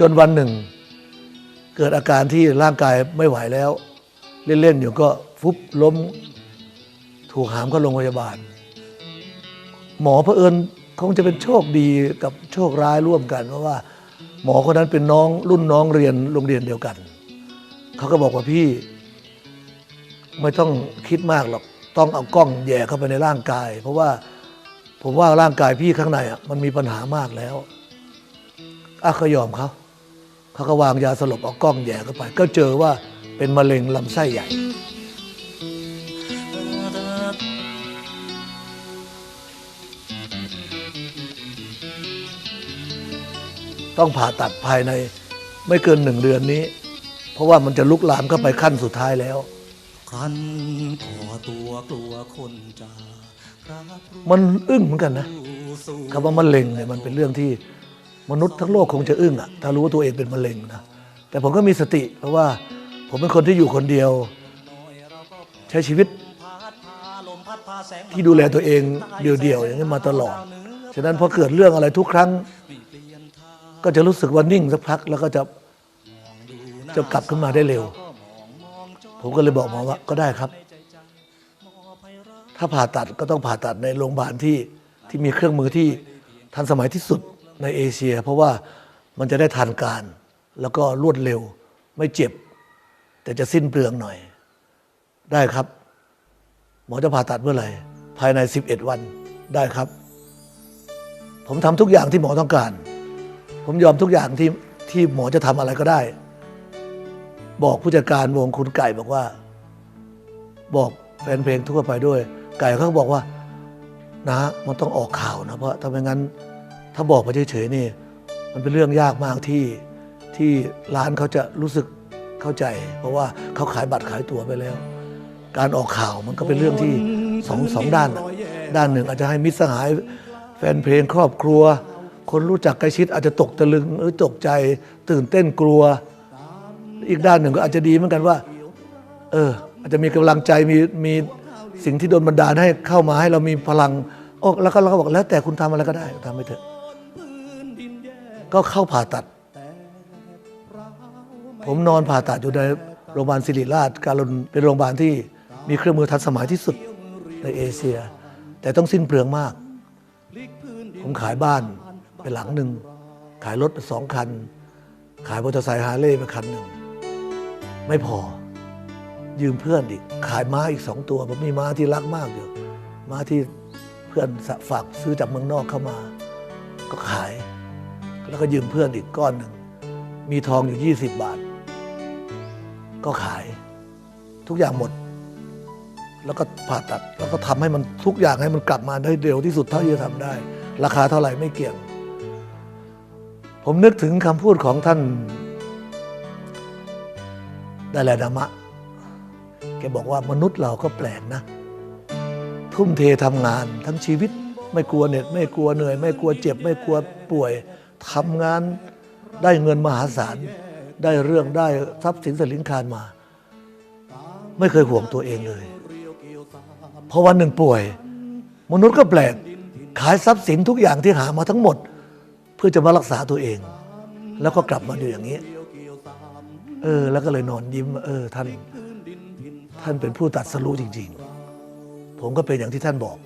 จนวันหนึ่ง เกิดอาการที่ร่างกายไม่ไหวแล้ว เล่น ๆ อยู่ก็ฟุบล้ม ถูกหามเข้าโรงพยาบาล หมอเผอิญคงจะเป็นโชคดีกับโชคร้ายร่วมกัน เพราะว่า หมอคนนั้นเป็นน้องรุ่นน้องเรียนโรงเรียนเดียวกัน เขาก็บอกว่าพี่ ไม่ต้องคิดมากหรอกต้องเอากล้องแย่เข้าไปในร่างกาย เพราะว่าผมว่าร่างกายพี่ข้างในอะมันมีปัญหามากแล้วอะเขายอมเขา เขาก็วางยาสลบเอากล้องแหย่เข้าไป ก็เจอว่าเป็นมะเร็งลำไส้ใหญ่ ต้องผ่าตัดภายในไม่เกินหนึ่งเดือนนี้ เพราะว่ามันจะลุกลามเข้าไปขั้นสุดท้ายแล้วครั้นพอตัวกลัวคนจะรับรู้มันอึ้งเหมือนกันนะสู่คำว่ามะเร็งเนี่ยมันเป็นเรื่องที่ มนุษย์ทั้งโลกคงจะอึ้งอะถ้ารู้ว่าตัวเองเป็นมะเร็งนะแต่ผมก็มีสติ เพราะว่าผมเป็นคนที่อยู่คนเดียว ใช้ชีวิต ที่ดูแลตัวเองเดี่ยวๆอย่างนี้มาตลอด ฉะนั้นพอเกิดเรื่องอะไรทุกครั้ง ก็จะรู้สึกว่านิ่งสักพักแล้วก็จะจะกลับขึ้นมาได้เร็ว ผมก็เลยบอกหมอว่าก็ได้ครับ ถ้าผ่าตัดก็ต้องผ่าตัดในโรงพยาบาลที่ที่มีเครื่องมือที่ทันสมัยที่สุด ในเอเชีย เพราะว่ามันจะได้ทันการ แล้วก็รวดเร็วไม่เจ็บ แต่จะสิ้นเปลืองหน่อย ได้ครับ หมอจะผ่าตัดเมื่อไหร่ ภายใน 11 วันได้ครับ ผมทำทุกอย่างที่หมอต้องการ ผมยอมทุกอย่างที่ที่หมอจะทำอะไรก็ได้ บอกผู้จัดการวงคุณไก่บอกว่า บอกแฟนเพลงทั่วไปด้วย ไก่เขาก็บอกว่านะมันต้องออกข่าวนะเพราะถ้าไม่งั้น ถ้าบอกไปเฉยๆนี่มันเป็นเรื่องยากมากที่ที่ร้านเขาจะรู้สึกเข้าใจ เพราะว่าเขาขายบัตรขายตั๋วไปแล้ว การออกข่าวมันก็เป็นเรื่องที่สองสองด้าน ด้านหนึ่งอาจจะให้มิตรสหายแฟนเพลงครอบครัว คนรู้จักใกล้ชิดอาจจะตกตะลึงหรือตกใจตื่นเต้นกลัว อีกด้านหนึ่งก็อาจจะดีเหมือนกันว่า เออ อาจจะมีกำลังใจมีมีสิ่งที่โดนบันดาลให้เข้ามาให้เรามีพลังโอ้แล้วก็เราก็บอกแล้วแต่คุณทำอะไรก็ได้ทำไปเถอะ ก็เข้าผ่าตัด ผมนอนผ่าตัดอยู่ในโรงพยาบาลศิริราช การุณเป็นโรงพยาบาลที่มีเครื่องมือทันสมัยที่สุดในเอเชีย แต่ต้องสิ้นเปลืองมาก ผมขายบ้านไปหลังหนึ่ง ขายรถไปสองคัน ขายมอเตอร์ไซค์ฮาร์เลย์ไปคันหนึ่ง ไม่พอ ยืมเพื่อนอีก ขายม้าอีกสองตัว ผมมีม้าที่รักมากอยู่ ม้าที่เพื่อนฝากซื้อจากเมืองนอกเข้ามา ก็ขาย แล้วก็ยืมเพื่อนอีกก้อนหนึ่ง มีทองอยู่ 20 บาท ก็ขายทุกอย่างหมด แล้วก็ผ่าตัดแล้วก็ทำให้มันทุกอย่างให้มันกลับมาได้เร็วที่สุดเท่าที่จะทำได้ ราคาเท่าไหร่ไม่เกี่ยง ผมนึกถึงคำพูดของท่านดาลายดามะแกบอกว่ามนุษย์เราก็แปลกนะ ทุ่มเททำงานทั้งชีวิต ไม่กลัวเหน็ด ไม่กลัวเหนื่อย ไม่กลัวเจ็บ ไม่กลัวป่วย ทำงานได้เงินมหาศาล ได้เรื่องได้ทรัพย์สินสลิงคารมา ไม่เคยห่วงตัวเองเลยพราะวันหนึ่งป่วย มนุษย์ก็แปลก ขายทรัพย์สินทุกอย่างที่หามาทั้งหมด เพื่อจะมารักษาตัวเอง แล้วก็กลับมาอยู่อย่างนี้ เออ แล้วก็เลยนอนยิ้ม เออ ท่าน ท่านเป็นผู้ตัดสรู้จริง ๆ ผมก็เป็นอย่างที่ท่านบอก